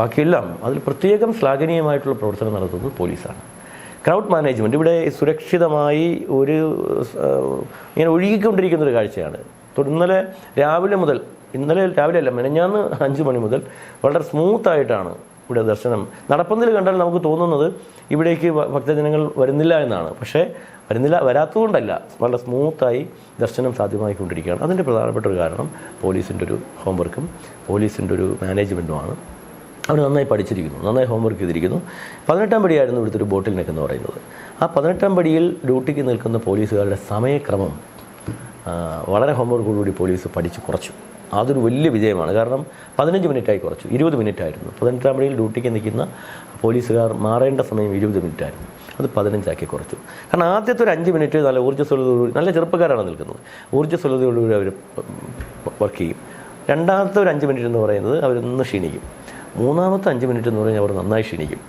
ബാക്കിയെല്ലാം അതിൽ പ്രത്യേകം ശ്ലാഘനീയമായിട്ടുള്ള പ്രവർത്തനം നടത്തുന്നത് പോലീസാണ്. ക്രൗഡ് മാനേജ്മെന്റ് ഇവിടെ സുരക്ഷിതമായി ഒരു ഇങ്ങനെ ഒഴുകിക്കൊണ്ടിരിക്കുന്ന ഒരു കാഴ്ചയാണ്. ഇന്നലെ രാവിലെ മുതൽ ഇന്നലെ രാവിലെ അല്ല മെനഞ്ഞാന്ന് അഞ്ച് മണി മുതൽ വളരെ സ്മൂത്തായിട്ടാണ് ഇവിടെ ദർശനം. നടപ്പന്തൽ കണ്ടാൽ നമുക്ക് തോന്നുന്നത് ഇവിടേക്ക് ഭക്തജനങ്ങൾ വരുന്നില്ല എന്നാണ്. പക്ഷേ വരുന്നില്ല വരാത്തതുകൊണ്ടല്ല വളരെ സ്മൂത്തായി ദർശനം സാധ്യമായിക്കൊണ്ടിരിക്കുകയാണ്. അതിന്റെ പ്രധാനപ്പെട്ട ഒരു കാരണം പോലീസിന്റെ ഒരു ഹോംവർക്കും പോലീസിന്റെ ഒരു മാനേജ്മെന്റുമാണ് അവർ നന്നായി പഠിച്ചിരിക്കുന്നു നന്നായി ഹോംവർക്ക് ചെയ്തിരിക്കുന്നു. പതിനെട്ടാം പടിയായിരുന്നു ഇവിടുത്തെ ഒരു ബോട്ടിൽ നെക്ക് പറയുന്നത്. ആ പതിനെട്ടാം പടിയിൽ ഡ്യൂട്ടിക്ക് നിൽക്കുന്ന പോലീസുകാരുടെ സമയക്രമം വളരെ വളരെ ഹോംവർക്കോടുകൂടി പോലീസ് പഠിച്ച് കുറച്ചു. അതൊരു വലിയ വിജയമാണ്. കാരണം പതിനഞ്ച് മിനിറ്റായി കുറച്ചു ഇരുപത് മിനിറ്റായിരുന്നു. പതിനെട്ടാം പടിയിൽ ഡ്യൂട്ടിക്ക് നിൽക്കുന്ന പോലീസുകാർ മാറേണ്ട സമയം ഇരുപത് മിനിറ്റായിരുന്നു. അത് പതിനഞ്ചാക്കി കുറച്ചു. കാരണം ആദ്യത്തെ ഒരു അഞ്ച് മിനിറ്റ് നല്ല ഊർജസ്വലതയോടുകൂടി നല്ല ചെറുപ്പക്കാരാണ് നിൽക്കുന്നത്. ഊർജസ്വലതയോടുകൂടി അവർ വർക്ക് ചെയ്യും. രണ്ടാമത്തെ ഒരു അഞ്ച് മിനിറ്റ് എന്ന് പറയുന്നത് അവരൊന്ന് ക്ഷീണിക്കും. മൂന്നാമത്തെ അഞ്ച് മിനിറ്റ് എന്ന് പറഞ്ഞാൽ അവർ നന്നായി ക്ഷീണിക്കും.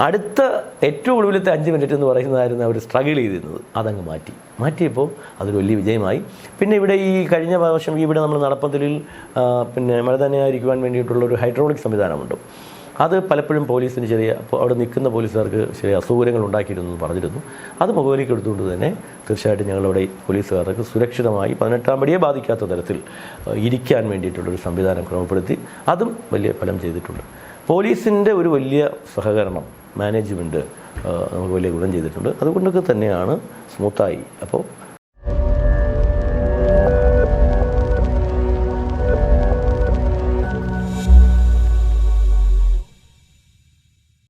അടുത്ത ഏറ്റവും ഒടുവിലത്തെ അഞ്ച് മിനിറ്റ് എന്ന് പറയുന്നതായിരുന്നു അവർ സ്ട്രഗിൾ ചെയ്തിരുന്നത്. അതങ്ങ് മാറ്റി. മാറ്റിയപ്പോൾ അതൊരു വലിയ വിജയമായി. പിന്നെ ഇവിടെ ഈ കഴിഞ്ഞ വർഷം ഇവിടെ നമ്മൾ നടപ്പന്തലിൽ പിന്നെ മഴ തന്നെയായിരിക്കുവാൻ വേണ്ടിയിട്ടുള്ള ഒരു ഹൈഡ്രോളിക് സംവിധാനമുണ്ട്. അത് പലപ്പോഴും പോലീസിന് ചെറിയ അവിടെ നിൽക്കുന്ന പോലീസുകാർക്ക് ചെറിയ അസൗകര്യങ്ങൾ ഉണ്ടാക്കിയിരുന്നു എന്ന് പറഞ്ഞിരുന്നു. അത് മുഖവിലേക്ക് എടുത്തുകൊണ്ട് തന്നെ തീർച്ചയായിട്ടും ഞങ്ങളിവിടെ പോലീസുകാർക്ക് സുരക്ഷിതമായി പതിനെട്ടാം പടിയെ ബാധിക്കാത്ത തരത്തിൽ ഇരിക്കാൻ വേണ്ടിയിട്ടുള്ളൊരു സംവിധാനം ക്രമപ്പെടുത്തി അതും വലിയ ഫലം ചെയ്തിട്ടുണ്ട്. പോലീസിന്റെ ഒരു വലിയ സഹകരണം മാനേജ്മെന്റ് നമുക്ക് വലിയ ഗുണം ചെയ്തിട്ടുണ്ട്. അതുകൊണ്ടൊക്കെ തന്നെയാണ് സ്മൂത്തായി. അപ്പോൾ